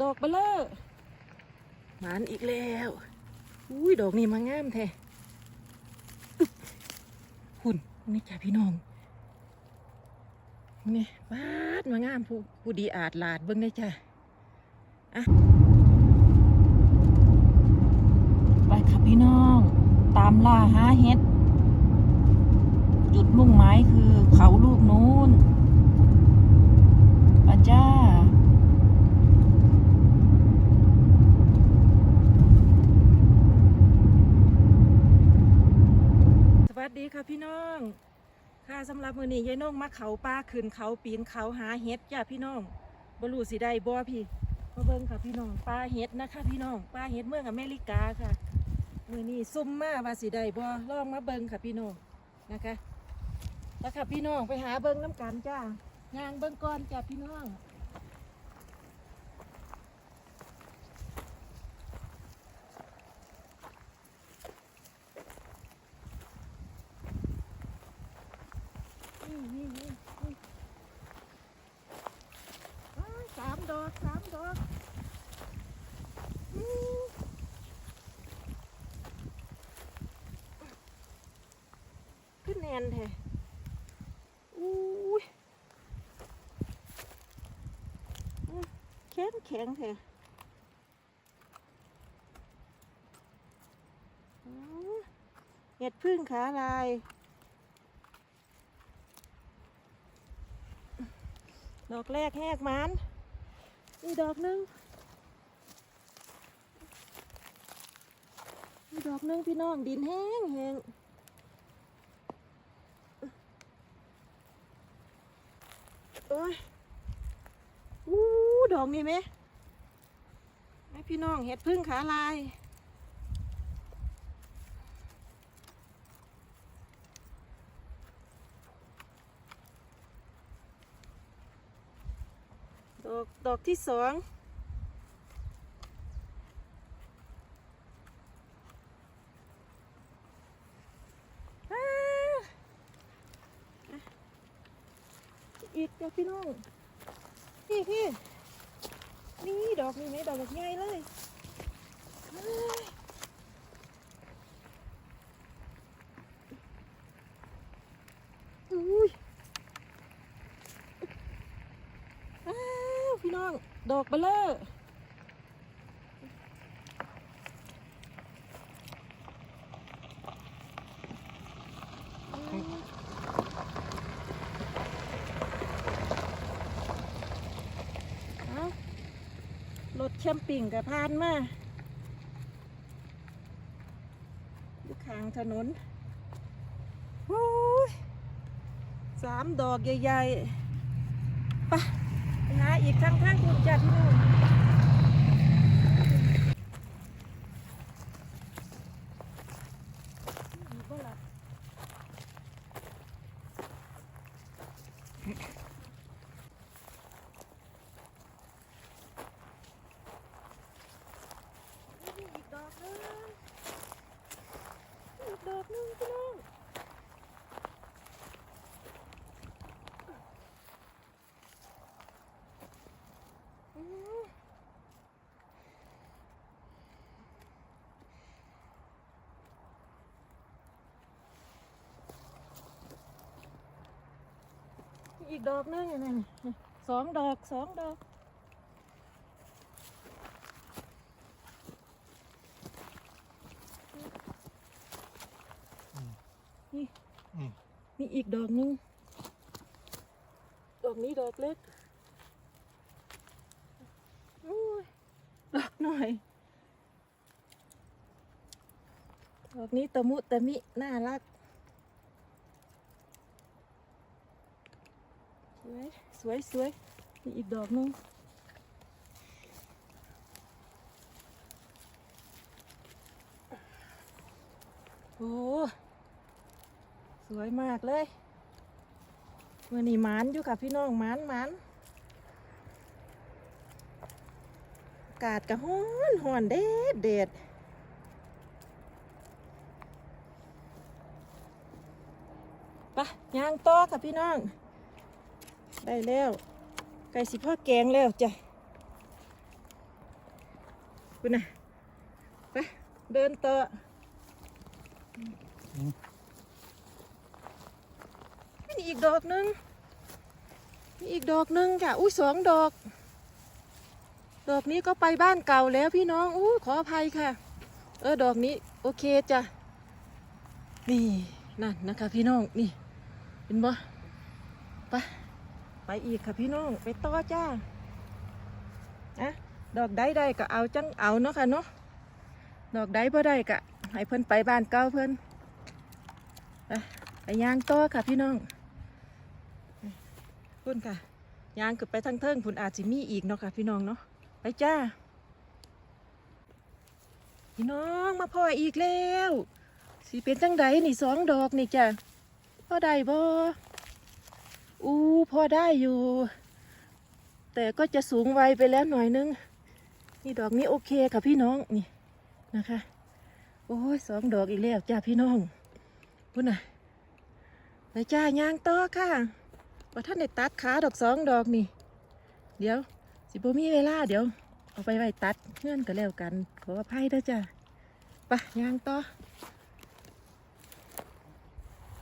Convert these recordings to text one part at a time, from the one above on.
ดอกเบลเลอร์หมานอีกแล้ว อุ้ยดอกนี่มางามแท้หุ่นนี่จ้าพี่น้องนี่บาดมางามผู้ผู้ดีอาจลาดเบิ่งได้จ้ะอะไปค่ะพี่น้อง ตามล่าหาเห็ด จุดมุ่งหมายคือเขาลูกนู้นอาจ้า สวัสดีค่ะพี่ น้อง ค่ะสำหรับมือนี้ยายน้องมาเขาป้าขึ้นเขาปีนเขาหาเห็ดจ้าพี่น้องบรูสิได้บ่พี่มาเบิ่งค่ะพี่น้องป้าเห็ดนะคะ พี่น้องป้าเห็ดเมืองอเมริกาค่ะมือนี้ซุ่มมาว่าสิได้บ่ลองมาเบิ่งค่ะพี่น้องนะคะแล้วค่ะพี่น้องไปหาเบิ่งน้ำกันจ้าย่างเบิ่งก่อนจ้าพี่น้องนี่นี่นี่นี่อ้ายสามดอกสามดอกอืม ขึ้ นแนนแท้อุ้ยแข็งแข็งแท้อื้อเห็ดพึ่งขาลายดอกแรกแหกมันนี่ดอกหนึงนี่ดอกหนึงพี่น้องดินแห้งแห้ง โอ้ยอู้ ดอกนี่ไหมไอพี่น้องเห็ดพึ่งขาลาย ดอกดอกที่สองอ้าอีกจ้ะพี่น้องพี่พี่ นี่ดอกนี่ไหมดอกใหญ่เลยเฮ้ยอุ้ยอ้าวพี่น้อง ดอกเบลเลอร์เอารถ แคมปิ้งกับพานมาอยู่ข้างถนนสามดอกใหญ่ๆไปไปหาอีกทางทางคุณจ้าพี่นุ่นงมีบ่ล่ะนี่ อกนึงอีกดอกนึงพี่น้องอีกดอกนึงอย่างนั้สองดอกสองดอก มมีอีกดอกหนึง ดอกนี้ดอกเล็กโอ้ยดอกหน่อย ดอกนี้ตะมุตะมิ น่ารัก สวย สวยสวยมีอีกดอกหนึงโอ้ สวยมากเลยมื่อนี้มานอยู่กับพี่น้องมานมานอากาศกะฮ้อนฮ้อนเด็ดเด็ดไปะย่างต่อกับพี่น้อง ได้แล้วไก่สิพ่อแกงแล้วจ้ะคุณนะไปเดินต่อ อีกดอกหนึงนี่อีกดอกหนึงจ้ะอุ้ยสองดอก ดอกนี้ก็ไปบ้านเก่าแล้วพี่น้องอู้ขออภัยค่ะ เออดอกนี้ โอเคจ้ะนี่นั่นนะคะพี่น้องนี่เห็นบ่ไปไปอีกค่ะพี่น้องไปต่อจ้าอะดอกใดใดก็เอาจังเอาเนาะค่ะเนาะดอกใดบ่ได้ก็ให้เพิ่อนไปบ้านเก่าเพิ่อนไปไปย่างต่อค่ะพี่น้อง พุ่นค่ะยางขึ้นไปทางเทิงพุ่นอาจจะมีอีกเนาะค่ะ พี่น้องเนาะไปจ้า พี่น้องมาพ่ออีกแล้วสิเป็นจังไดนี่สองดอกนี่จ้ะพ่อได้บ่อู้พ่อได้อยู่ แต่ก็จะสูงไวไปแล้วหน่อยนึง นี่ดอกนี้โอเคค่ะพี่น้องนี่นะคะ โอ้ยสองดอกอีกแล้วจ้าพี่น้องพุ่นน่ะไปจ้าย่างต่อค่ะ ว่าท่านได้ตัดขาดอกสองดอกนี่ เดี๋ยว สิบ่มีเวลาเดี๋ยว เอาไปไว้ตัดเงื่อนก็แล้วกัน ขออภัยเด้อจ้ะไปยางต่อ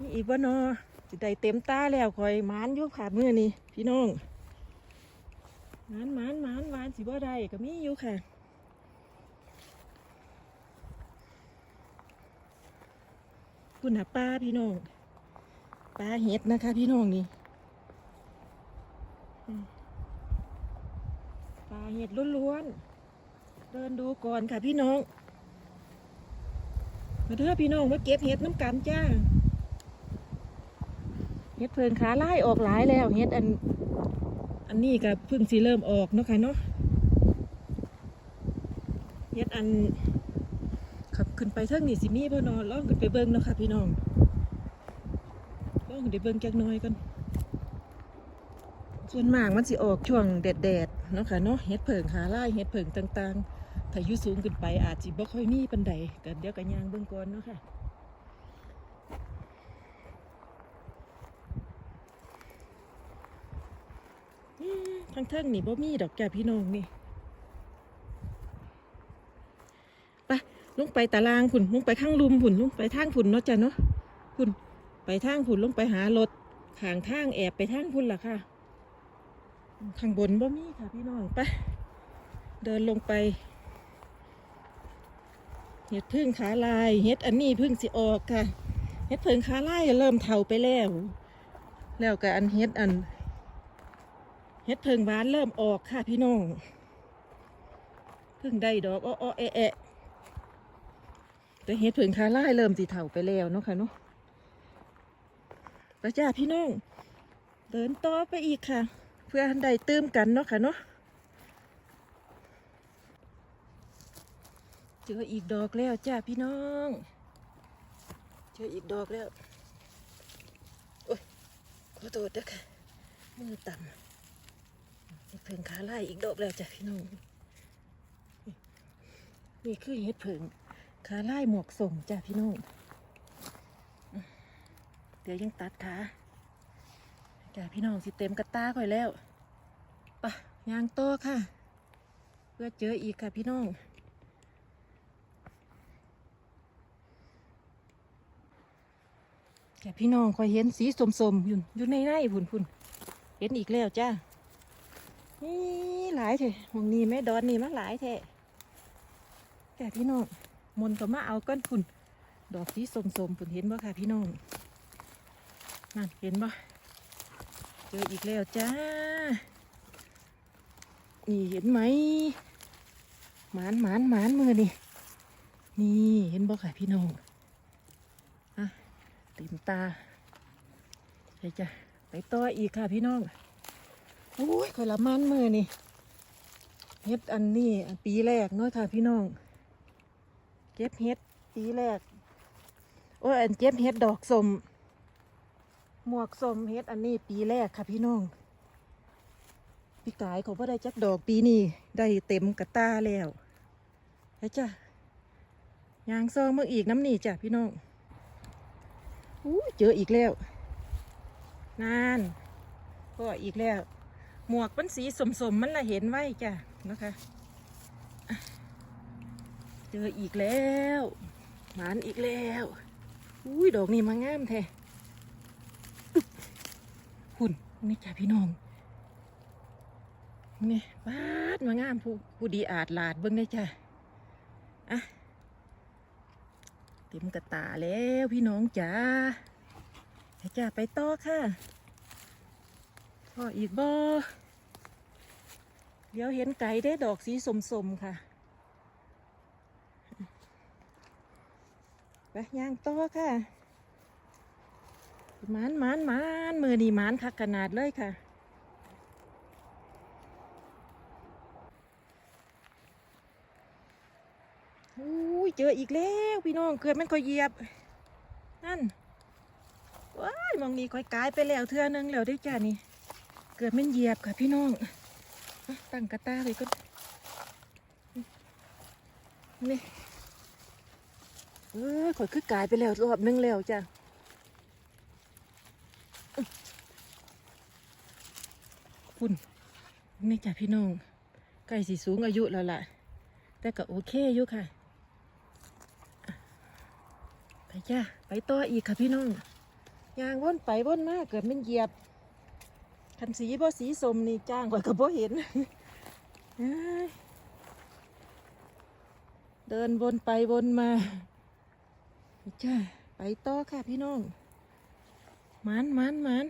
นี่อีกว่านอสิได้เต็มตาแล้วคอยมานยู่ขาดมือนี่พี่น้องมานมานมานหวานสิบ่ได้ก็มีอยู่ค่ะคุณหาปลาพี่น้องปลาเห็ดนะคะ พี่น้องนี่อืมปลา เห็ดล้วนๆ เดินดูก่อนค่ะพี่น้อง มาเถอะพี่น้องมาเก็บเห็ดน้ำกันจ้า เห็ดเพิงขาไล่ออกหลายแล้วเห็ดอัน อันนี้ก็เพิ่งสิเริ่มออกเนาะค่ะเนาะ เห็ดอันขับขึ้นไปเทิงนี่สิมีพ่อนอนล่องขึ้นไปเบิ้งเนาะค่ะพี่น้องล่องขึ้นไปเบิ้งจักน้อยกันส่วนมากมันสิออกช่วงแดดๆ เนาะค่ะเนาะเห็ดเผิงขาไล่เห็ดเผิงต่างๆ ถ้าอยุสูงขึ้นไปอาจสิบ่ค่อยมีปันใดกันเดี๋ยวกันยางเบิ่งก่อนเนาะค่ะอืมทางเทิงนี่บ่มีดอกแก่พี่น้องนี่ไปลงไปตารางผุนลงไปข้างลุมผุนลงไปทางผุนเนาะจ้ะเนาะผุนไปทางผุนลงไปหารถขางทางแอบไปทางพุ่นล่ะค่ะ ข้างบนบ่มีค่ะพี่น้องไปเดินลงไป เห็ดพึ่งขาลาย เห็ดอันนี้พึ่งสิออกค่ะ เห็ดพึ่งขาลายเริ่มเถาไปแล้ว แล้วก็อันเห็ดอัน เห็ดพึ่งหวานเริ่มออกค่ะพี่น้องพึ่งได้ดอกอ้อๆแอะแอะแต่เห็ดพึ่งขาลายเริ่มสิเถาไปแล้วเนาะค่ะเนาะไปจ้าพี่น้องเดินต่อไปอีกค่ะ เพื่อได้ตื้มกันเนาะค่ะเนาะเจออีกดอกแล้วจ้าพี่น้อง เจออีกดอกแล้ว โอ้ยขอโทษด้วยค่ะมือต่ำเห็ดเผิงขาไล่อีกดอกแล้วจ้ะพี่น้อง นี่คือเห็ดเผิงขาไล่หมวกส่งจ้ะพี่น้อง เดี๋ยวยังตัดขา จ้ะพี่น้องสิเต็มกระตาค่อยแล้วปะยางโตค่ะ เพื่อเจออีกค่ะพี่น้องแกพี่น้องคอยเห็นสีสมๆอยู่อยู่ในไร่พุ่นพุ่นเห็นอีกแล้วจ้านี่หลายเถอะมองนี้แม่ดอนนี่มาหลายแท้แกพี่น้องมนก็มาเอาก้อนพุ่นดอกสีสมๆพุ่นเห็นบ่ค่ะพี่น้องนั่นเห็นบ่ เจออีกแล้วจ้า นี่เห็นไหมหมานหมานหมานมือนี่ นี่เห็นบ่ค่ะพี่น้องเต็มตาใช่จ้ะไปต่ออีกค่ะพี่น้องโอ้ยคอยละมันมือนี่เฮ็ดอันนี้ปีแรกเนาะค่ะพี่น้อง เก็บเฮ็ดปีแรก โอ้ยอันเก็บเฮ็ดดอกสม หมวกสมเฮ็ดอันนี้ปีแรกค่ะพี่น้องพี่กายเขาพ่ได้จักดอกปีนี้ได้เต็มกระตาแล้วใช่จ้ะยางซองเมื่ออีกน้ำหนีจ้ะพี่น้องอู้เจออีกแล้ว นานก็อีกแล้ว หมวกเป็นสีสมๆมันละเห็นไว้จ้ะนะคะเจออีกแล้วหมานอีกแล้วอุ้ยดอกนี่มางามแท้ หุ่นนี่จ้าพี่น้องนี่บาดมางามผู้ผู้ดีอาจลาดเบิ่งได้จ้าอะเต็มกระตาแล้วพี่น้องจ้าให้จ้าไปต่อค่ะพ่ออีกบ่เดี๋ยวเห็นไก่ได้ดอกสีสมๆค่ะไปย่างต่อค่ะ มานมานมานมือนี่มานคักขนาดเลยค่ะอุ้ยเจออีกแล้วพี่น้องเกิดมันก็เหยียบ นั่นว้ายมองนี่ค่อยกลายไปแล้วเทือนึงแล้วได้อจ้านี่ เกิดมันเหยียบค่ะพี่น้อง ตั้งกระตาเลยก็นี่เออข่อยคือกลายไปแล้วรอบนึงแล้วจ้ะอื้อ คุณนี่จ้ะพี่น้องใกล้สีสูงอายุแล้วล่ะ แต่ก็โอเคอยู่ค่ะ ไปจ้าไปต่ออีกค่ะพี่น้องยางวนไปวนมาเกิดมันเหยียบคันสีบ่สีสมนี่จ้างกว่าก็บ่เห็น เดินวนไปวนมาจ้าไปต่อค่ะพี่น้องมันมันมัน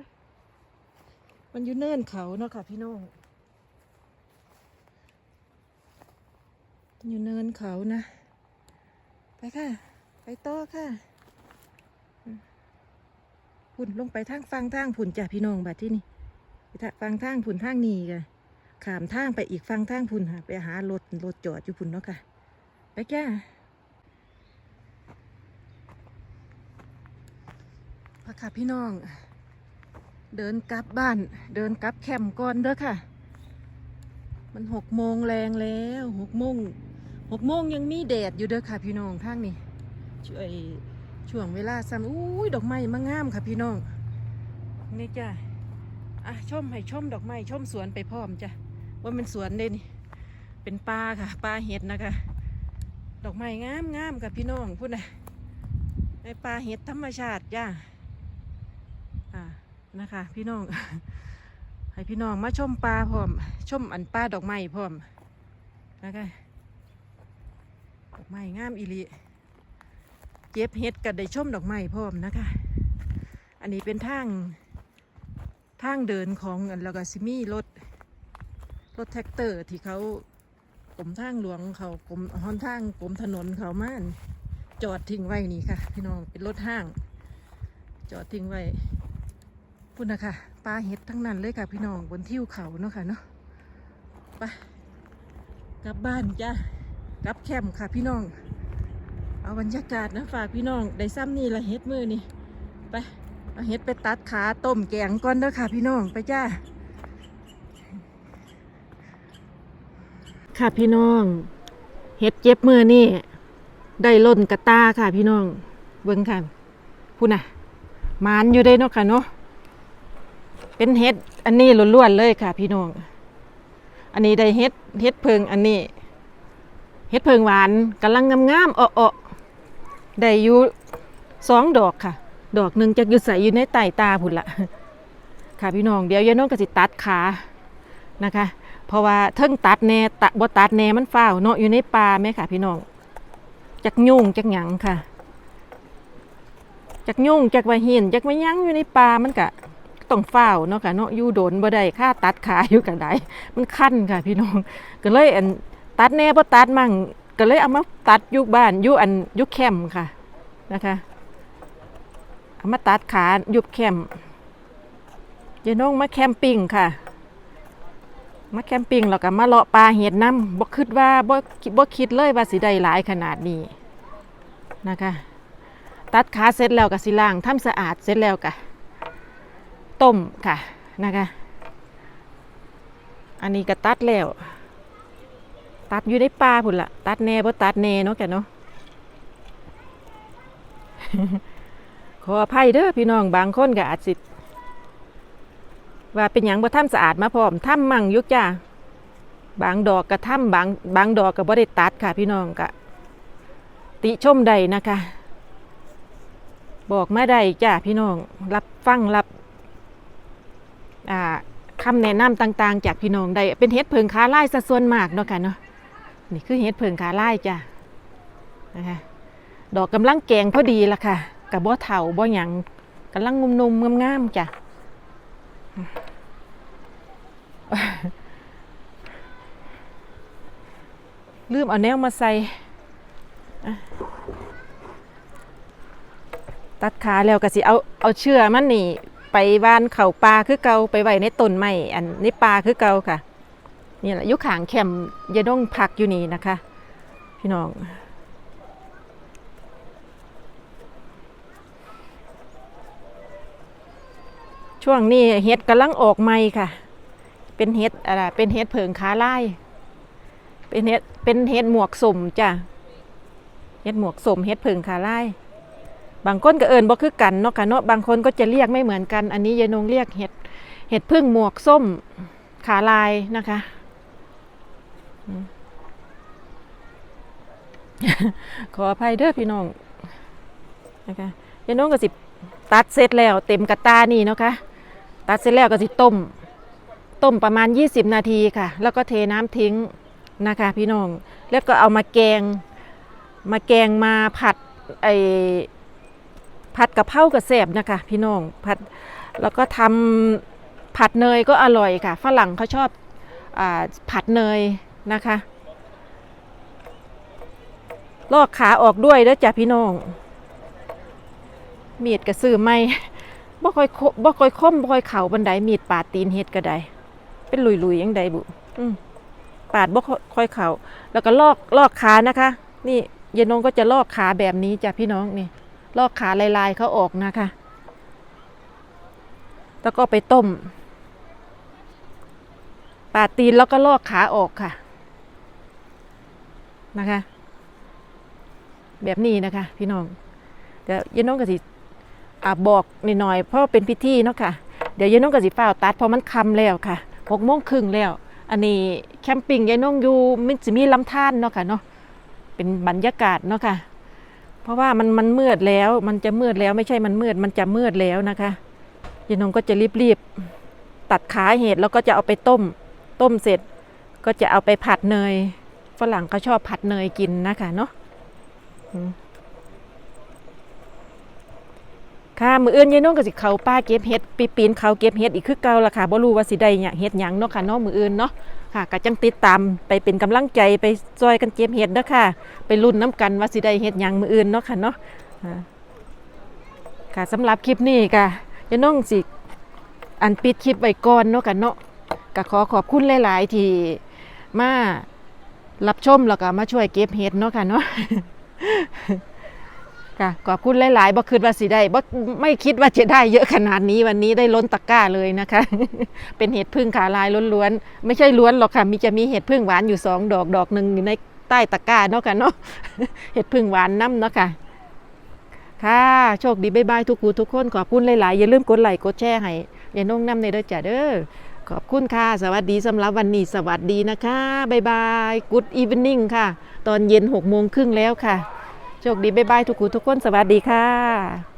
ยมันอยู่เนินเขาเนาะค่ะพี่น้องอยู่เนินเขานะ ไปค่ะ ไปต่อค่ะอืมพุ่นลงไปทางฟังทางผุ่นจ้ะพี่น้องบัดที่นี่ไปทางฟังทางผุนทางนี้ค่ะขามทางไปอีกฟังทางผุนค่ะ ไปหารถรถจอดอยู่ผุนเนาะค่ะ ไปแก้พะค่ะพี่น้อง เดินกลับบ้าน เดินกลับแคมป์ก่อนเด้อค่ะ มันหกโมงแรงแล้วหกโมงหกโมงยังมีแดดอยู่เด้อค่ะพี่น้องทางนี้ช่วยช่วงเวลาซ้ำอุ้ยดอกไม้มางามค่ะพี่น้องนี่จ้ะอะชมให้ชมดอกไม้ชมสวนไปพร้อมจ้ะว่ามันสวนเด่นี่เป็นป่าค่ะป่าเห็ดนะคะ ดอกไม้งามงามกับพี่น้องพูดนะในป่าเห็ดธรรมชาติจ้ะอ่า นะคะ พี่น้อง ให้พี่น้องมาชมป่าพร้อม ชมอันป่าดอกไม้พร้อมนะคะดอกไม้งามอีหลีเจ็บเห็ดกันได้ชมดอกไม้พร้อมนะคะ อันนี้เป็นทางทางเดินของอันล้วก็ซิมีรถรถแท็กเตอร์ที่เขากรมทางหลวงเขากรมฮอนทางกรมถนนเขาม่านจอดทิ้งไว้นี่ค่ะ พี่น้องเป็นรถห้าง จอดทิ้งไว้ พุ่นนะคะปลาเห็ดทั้งนั้นเลยค่ะพี่น้องบนทิวเขาเนาะค่ะเนาะไปกลับบ้านจ้ะกลับแคมป์ค่ะพี่น้อง เอาบรรยากาศนะฝากพี่น้องได้ซ้ำนี่ละเฮ็ดมือนี่ไปเอาเห็ดไปตัดขาต้มแกงก่อนเด้อค่ะพี่น้องไปจ้าค่ะพี่น้อง เห็ดเจ็บมือนี่ได้ล่นกระตาค่ะพี่น้องเบิ่งค่ะพูน่ะมานอยู่ได้เนาะค่ะเนาะ เป็นเห็ดอันนี้ล้วนๆเลยค่ะ พี่น้อง อันนี้ได้เห็ดเห็ดเพิงอันนี้เห็ดเพิงหวานกำลังงามๆเออๆได้อยู่สองดอกค่ะ ดอกหนึ่งจะอยู่ใส่อยู่ในใต้ตาพุ่นละค่ะพี่น้องเดี๋ยวยายน้องก็สิตัดขานะคะ เพราะว่าเทิงตัดแน่ตะบ่ตัดแน่มันฝ้าวเนาะอยู่ในป่าไหมค่ะ พี่น้องจักยุ่งจักหยังค่ะจักยุ่งจักว่าหินจักว่ายังอยู่ในป่ามันก็ ต้องเฝ้าเนาะค่ะเนาะอยู่โดนบ่ได้ค่าตัดขาอยู่กันได้มันคันค่ะพี่น้อง ก็เลยอันตัดแน่บ่ตัดมั่งก็เลยเอามาตัดอยู่บ้านอยู่อันอยู่แคมป์ค่ะนะคะเอามาตัดขายุบแคมป์เจน้องมาแคมปิ้งค่ะ มาแคมปิ้งแล้วก็มาเลาะปลาเห็ดน้ำบ่คิดว่าบ่คิดบ่คิดเลยว่าสิได้หลายขนาดนี้นะคะ ตัดขาเสร็จแล้วก็สิล้างทำสะอาดเสร็จแล้วก็ ต้มค่ะนะคะอันนี้ก็ตัดแล้ว ตัดอยู่ในป่าพุ่นละตัดแน่บ่ตัดแน่เนาะแกเนาะขออภัยเด้อพี่น้องบางคนก็อาจสิว่าเป็นหยังบ่ทำสะอาดมาพร้อมทำมั่งยุกจ้าบางดอกก็ทำบางบางดอกก็บ่ได้ตัดค่ะ พี่น้องก็ติชมใดนะคะ บอกมาได้จ้าพี่น้อง รับฟังรับ คำแนะนำต่างๆ จากพี่น้องได้เป็นเฮ็ดเพิงขาไล่ซะส่วนมากเนาะค่ะเนาะนี่คือเฮ็ดเพิงขาไล่จ้านะคะดอกกำลังแกงพอดีละค่ะกับบ่เถาบ่หยังกำลังงุมนุ่มๆงามๆจ้ะลืมเอาแนวมาใส่ตัดขาแล้วก็สิเอาเอาเชือมันนี่ ไปบ้านเขาปลาคือเกาไปไว้ในต้นไม้อันนี้ปลาคือเกาค่ะนี่แหละยุขางแคมยาดงพักอยู่นี่นะคะ พี่น้องช่วงนี้เห็ดกำลังออกใหม่ค่ะ เป็นเห็ดอะไรเป็นเห็ดเผิงขาไล่เป็นเห็ดเป็นเห็ดหมวกสมจ้ะเห็ดหมวกสมเห็ดเผิงขาไล่ บางคนก็เอิญบ่คือกันเนาะค่ะเนาะบางคนก็จะเรียกไม่เหมือนกัน อันนี้ยายนงเรียกเห็ดเห็ดพึ่งหมวกส้มขาลายนะคะขออภัยเด้อพี่น้องนะคะยายนงก็สิตัดเสร็จแล้วเต็มกระตานี่เนาะค่ะตัดเสร็จแล้วก็สิต้ม ต้มประมาณ 20 นาทีค่ะ แล้วก็เทน้ำทิ้งนะคะ พี่น้องแล้วก็เอามาแกง มาแกงมาผัดไอ ผัดกะเพรากระแสบนะคะ พี่น้องผัดแล้วก็ทำผัดเนยก็อร่อยค่ะฝรั่งเขาชอบอผัดเนยนะคะ ลอกขาออกด้วยแล้วจ้ะพี่น้องมีดกระสือไม่บ่ค่อยคบ่ค่อยคมบ่ค่อยเข่าบันไดมีดปาดตีนเฮ็ดก็ได้เป็นลุยๆยังใดบุปาดบ่ค่อยเข่าแล้วก็ลอกลอกขานะคะ นี่เยนงก็จะลอกขาแบบนี้จ้ะพี่น้องนี่ ลอกขาลายๆเขาออกนะคะ แล้วก็ไปต้ม ปาดตีนแล้วก็ลอกขาออกค่ะ นะคะ แบบนี้นะคะ พี่น้อง เดี๋ยวเยน้องก็สิอ่าบอกนิดหน่อยเพราะเป็นพิธีเนาะค่ะ เดี๋ยวยายน้องกับสิฟ้าตัดเพราะมันคำแล้วค่ะหกโมงครึ่งแล้ว อันนี้แคมปิ้งยายน้องอยู่มันจะมีลำธารเนาะค่ะเนาะ เป็นบรรยากาศเนาะค่ะ เพราะว่ามันมันมืดแล้ว มันจะมืดแล้วไม่ใช่มันมืด มันจะมืดแล้วนะคะยายนงก็จะรีบๆตัดขาเห็ดแล้วก็จะเอาไปต้ม ต้มเสร็จ ก็จะเอาไปผัดเนยฝรั่งเขาชอบผัดเนยกินนะคะเนาะอืม ค่ะมืออื่นยายน้องก็สิเขาป้าเก็บเห็ดปีปีนเขาเก็บเห็ดอีกคือเก่าละค่ะบ่รู้ว่าสิได้หยังเห็ดหยังเนาะค่ะเนาะมืออื่นเนาะค่ะก็จังติดตามไปเป็นกำลังใจไปซอยกันเก็บเห็ดเด้อค่ะ ไปลุ้นน้กันว่าสิได้เห็ดหยังมืออื่นเนาะค่ะเนาะอ่าค่ะสำหรับคลิปนี้ค่ะยายน้องสิอันปิดคลิปไว้ก่อนเนาะค่ะเนาะก็ขอขอบคุณหลาย ๆ ที่มารับชมแล้วก็มาช่วยเก็บเห็ดเนาะค่ะเนาะ ค่ะขอบคุณหลายๆบ่คิดว่าสิได้บ่ไม่คิดว่าจะได้เยอะขนาดนี้วันนี้ได้ล้นตะกร้าเลยนะคะ เป็นเห็ดพึ่งขาลายล้วนๆไม่ใช่ล้วนหรอกค่ะมีจะมีเห็ดพึ่งหวานอยู่สองดอกดอกหนึ่งอยู่ในใต้ตะกร้าเนาะค่ะเนาะเห็ดพึ่งหวานน้ำเนาะค่ะค่ะโชคดีบ๊ายบายทุกคูทุกคนขอบคุณหลายๆอย่าลืมกดไลค์กดแชร์ให้อย่านุ่งน้ำในเด้อจ้ะเด้อขอบคุณค่ะ สวัสดีสำหรับวันนี้สวัสดีนะคะบ๊ายบายกูดอีเวนิ่งค่ะ ตอนเย็นหกโมงครึ่งแล้วค่ะ โชคดีบ๊ายบายทุกคนทุกคนสวัสดีค่ะ